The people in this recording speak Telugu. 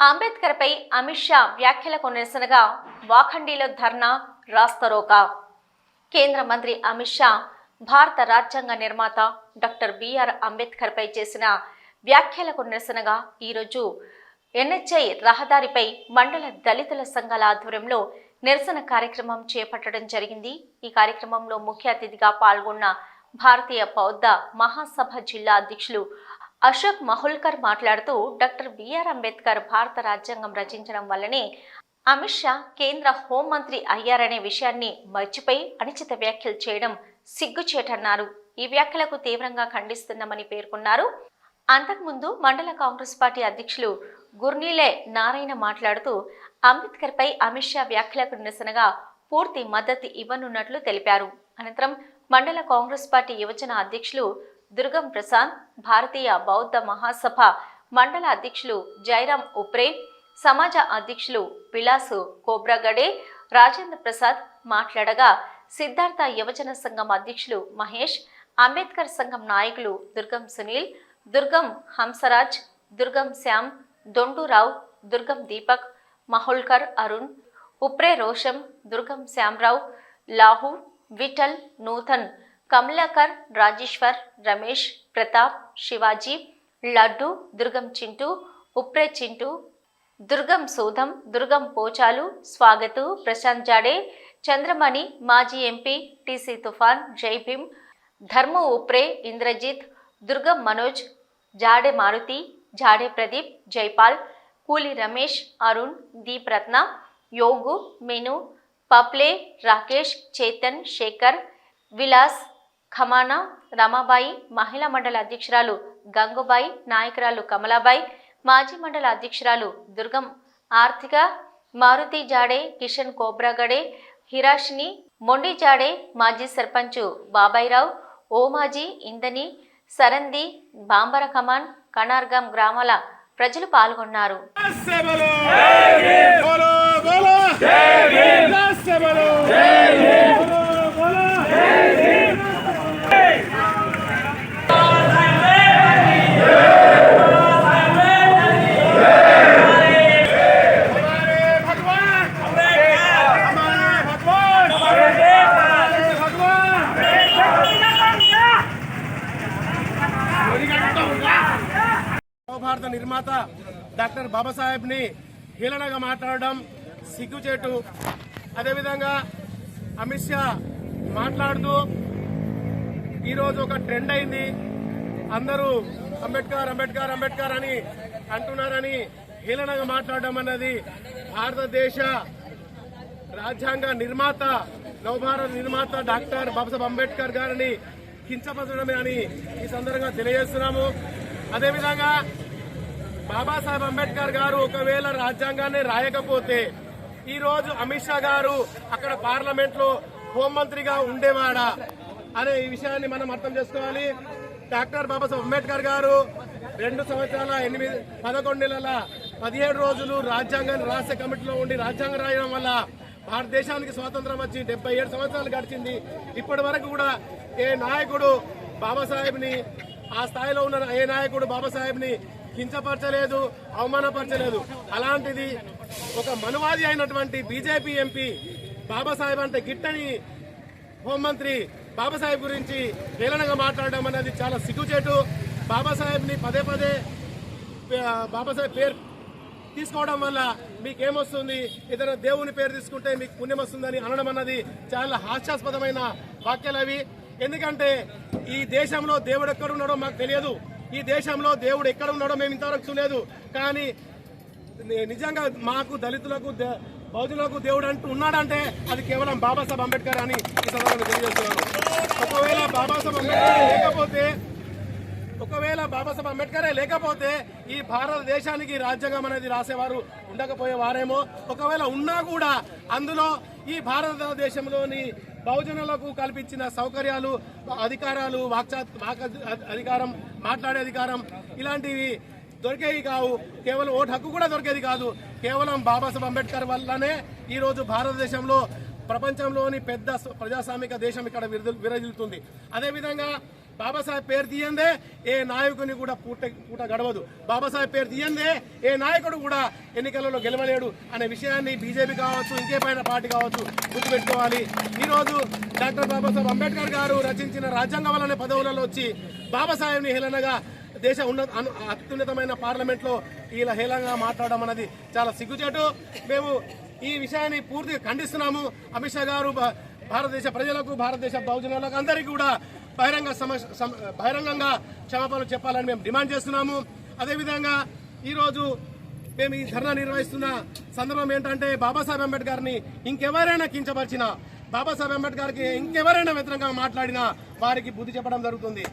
అంబేద్కర్ పై అమిత్ షా వ్యాఖ్యలకు నిరసనగా వాఖండిలో ధర్నా రాస్తరోకా. కేంద్ర మంత్రి అమిత్ షా భారత రాజ్యాంగ నిర్మాత డాక్టర్ బిఆర్ అంబేద్కర్ పై చేసిన వ్యాఖ్యలకు నిరసనగా ఈరోజు ఎన్హెచ్ఐ రహదారిపై మండల దళితుల సంఘాల ఆధ్వర్యంలో నిరసన కార్యక్రమం చేపట్టడం జరిగింది. ఈ కార్యక్రమంలో ముఖ్య అతిథిగా పాల్గొన్న భారతీయ బౌద్ధ మహాసభ జిల్లా అధ్యక్షులు అశోక్ మహుల్కర్ మాట్లాడుతూ డాక్టర్ బిఆర్ అంబేద్కర్ భారత రాజ్యాంగం రచించడం వల్లనే అమిత్ షా కేంద్ర హోంమంత్రి అయ్యారనే విషయాన్ని మర్చిపోయి అనుచిత వ్యాఖ్యలు చేయడం సిగ్గుచేటన్నారు. ఈ వ్యాఖ్యలకు తీవ్రంగా ఖండిస్తున్నామని పేర్కొన్నారు. అంతకుముందు మండల కాంగ్రెస్ పార్టీ అధ్యక్షులు గుర్నీలే నారాయణ మాట్లాడుతూ అంబేద్కర్ పై అమిత్ షా వ్యాఖ్యలకు నిరసనగా పూర్తి మద్దతు ఇవ్వనున్నట్లు తెలిపారు. అనంతరం మండల కాంగ్రెస్ పార్టీ యువజన అధ్యక్షులు దుర్గం ప్రసాద్ భారతీయ బౌద్ధ మహాసభ మండల అధ్యక్షులు జైరామ్ ఉప్రే సమాజ అధ్యక్షులు విలాసు కోబ్రాగడే రాజేంద్ర ప్రసాద్ మాట్లాడగా సిద్ధార్థ యువజన సంఘం అధ్యక్షులు మహేష్ అంబేద్కర్ సంఘం నాయకులు దుర్గం సునీల్ దుర్గం హంసరాజ్ దుర్గం శ్యామ్ దొండూరావు దుర్గం దీపక్ మహోల్కర్ అరుణ్ ఉప్రే రోషం దుర్గం శ్యామ్రావు లాహు విఠల్ నూతన్ కమలాకర్ రాజేశ్వర్ రమేష్ ప్రతాప్ శివాజీ లడ్డు దుర్గం చింటూ ఉప్రే చింటూ దుర్గం సూధం దుర్గం పోచాలు స్వాగతు ప్రశాంత్ జాడే చంద్రమణి మాజీ ఎంపీ టీసీ తుఫాన్ జై భీమ్ ఉప్రే ఇంద్రజిత్ దుర్గం మనోజ్ జాడే మారుతి జాడే ప్రదీప్ జైపాల్ కూలి రమేష్ అరుణ్ దీప్రత్న యోగు మెను పప్లే రాకేష్ చేతన్ శేఖర్ విలాస్ ఖమానా రమాబాయి మహిళా మండల అధ్యక్షురాలు గంగుబాయి నాయకురాలు కమలాబాయి మాజీ మండల అధ్యక్షురాలు దుర్గం ఆర్థిక మారుతి జాడే కిషన్ కోబ్రాగడే హిరాషిని మొండి జాడే మాజీ సర్పంచ్ బాబాయిరావు ఓమాజీ ఇందని సరంది బాంబర కమాన్ కనార్గం గ్రామాల ప్రజలు పాల్గొన్నారు భారత నిర్మాత డాక్టర్ బాబాసాహెబ్ని హీలనగా మాట్లాడడం సిగ్గుచేటు. అదేవిధంగా అమిత్ షా మాట్లాడుతూ ఈరోజు ఒక ట్రెండ్ అయింది. అందరూ అంబేద్కర్ అంబేద్కర్ అంబేద్కర్ అని అంటున్నారని హీలనగా మాట్లాడడం అన్నది భారతదేశ రాజ్యాంగ నిర్మాత నవభారత నిర్మాత డాక్టర్ బాబాసాహెబ్ అంబేద్కర్ గారిని కించపరచడమే అని ఈ సందర్భంగా తెలియజేస్తున్నాము. అదేవిధంగా బాబాసాహెబ్ అంబేద్కర్ గారు ఒకవేళ రాజ్యాంగాన్ని రాయకపోతే ఈ రోజు అమిత్ షా గారు అక్కడ పార్లమెంట్లో హోంమంత్రిగా ఉండేవాడా అనే ఈ విషయాన్ని మనం అర్థం చేసుకోవాలి. డాక్టర్ బాబాసాహెబ్ అంబేద్కర్ గారు రెండు సంవత్సరాల ఎనిమిది పదకొండు నెలల పదిహేడు రోజులు రాజ్యాంగాన్ని రాసే కమిటీలో ఉండి రాజ్యాంగం రాయడం వల్ల భారతదేశానికి స్వాతంత్రం వచ్చి డెబ్బై ఏడు సంవత్సరాలు గడిచింది. ఇప్పటి వరకు కూడా ఏ నాయకుడు బాబాసాహెబ్ని ఆ స్థాయిలో ఉన్న ఏ నాయకుడు బాబాసాహెబ్ని కించపరచలేదు అవమానపరచలేదు. అలాంటిది ఒక మనువాది అయినటువంటి బీజేపీ ఎంపీ బాబాసాహెబ్ అంటే గిట్టని హోంమంత్రి బాబాసాహెబ్ గురించి హేళనగా మాట్లాడడం అనేది చాలా సిగ్గుచేటు. బాబాసాహెబ్ని పదే పదే బాబాసాహెబ్ పేరు తీసుకోవడం వల్ల మీకేమొస్తుంది? ఏదైనా దేవుని పేరు తీసుకుంటే మీకు పుణ్యం వస్తుందని అనడం అన్నది చాలా హాస్యాస్పదమైన వాక్యాలు అవి. ఎందుకంటే ఈ దేశంలో దేవుడు ఎక్కడున్నాడో మాకు తెలియదు. ఈ దేశంలో దేవుడు ఎక్కడ ఉన్నాడో మేము ఇంతవరకు చూడలేదు. కానీ నిజంగా మాకు దళితులకు బౌద్ధులకు దేవుడు అంటూ ఉన్నాడంటే అది కేవలం బాబాసాహెబ్ అంబేద్కర్ అని ఈ సందర్భంగా తెలియజేస్తున్నాను. ఒకవేళ బాబాసాహెబ్ అంబేద్కర్ లేకపోతే ఒకవేళ బాబాసాహెబ్ అంబేద్కరే లేకపోతే ఈ భారతదేశానికి రాజ్యాంగం అనేది రాసేవారు ఉండకపోయేవారేమో. ఒకవేళ ఉన్నా కూడా అందులో ఈ భారతదేశంలోని బహుజనులకు కల్పించిన సౌకర్యాలు అధికారాలు వాక్చా వాక్ అధికారం మాట్లాడే అధికారం ఇలాంటివి దొరికేవి కావు. కేవలం ఓటు హక్కు కూడా దొరికేది కాదు. కేవలం బాబాసాహెబ్ అంబేద్కర్ వల్లనే ఈరోజు భారతదేశంలో ప్రపంచంలోని పెద్ద ప్రజాస్వామిక దేశం ఇక్కడ విరజిల్- విరజిల్లుతుంది. అదేవిధంగా బాబాసాహెబ్ పేరు తీయందే ఏ నాయకుని కూడా పూట పూట గడవదు. బాబాసాహెబ్ పేరు తీయందే ఏ నాయకుడు కూడా ఎన్నికలలో గెలవలేడు అనే విషయాన్ని బీజేపీ కావచ్చు ఇంకేపైన పార్టీ కావచ్చు గుర్తుపెట్టుకోవాలి. ఈరోజు డాక్టర్ బాబాసాహెబ్ అంబేద్కర్ గారు రచించిన రాజ్యాంగం వల్లనే పదవులలో వచ్చి బాబాసాహెబ్ని హేళనగా దేశ ఉన్నత అత్యున్నతమైన పార్లమెంట్లో ఇలా హేళనగా మాట్లాడడం అనేది చాలా సిగ్గుచేటు. మేము ఈ విషయాన్ని పూర్తిగా ఖండిస్తున్నాము. అమిత్ షా గారు భారతదేశ ప్రజలకు భారతదేశ బహుజనులకు అందరికీ కూడా బహిరంగ బహిరంగంగా క్షమాపణలు చెప్పాలని మేము డిమాండ్ చేస్తున్నాము. అదేవిధంగా ఈరోజు మేము ఈ ధర్నా నిర్వహిస్తున్న సందర్భం ఏంటంటే బాబాసాహెబ్ అంబేద్కర్ని ఇంకెవరైనా కించపరిచినా బాబాసాహెబ్ అంబేద్కర్కి ఇంకెవరైనా వ్యతిరేకంగా మాట్లాడినా వారికి బుద్ధి చెప్పడం జరుగుతుంది.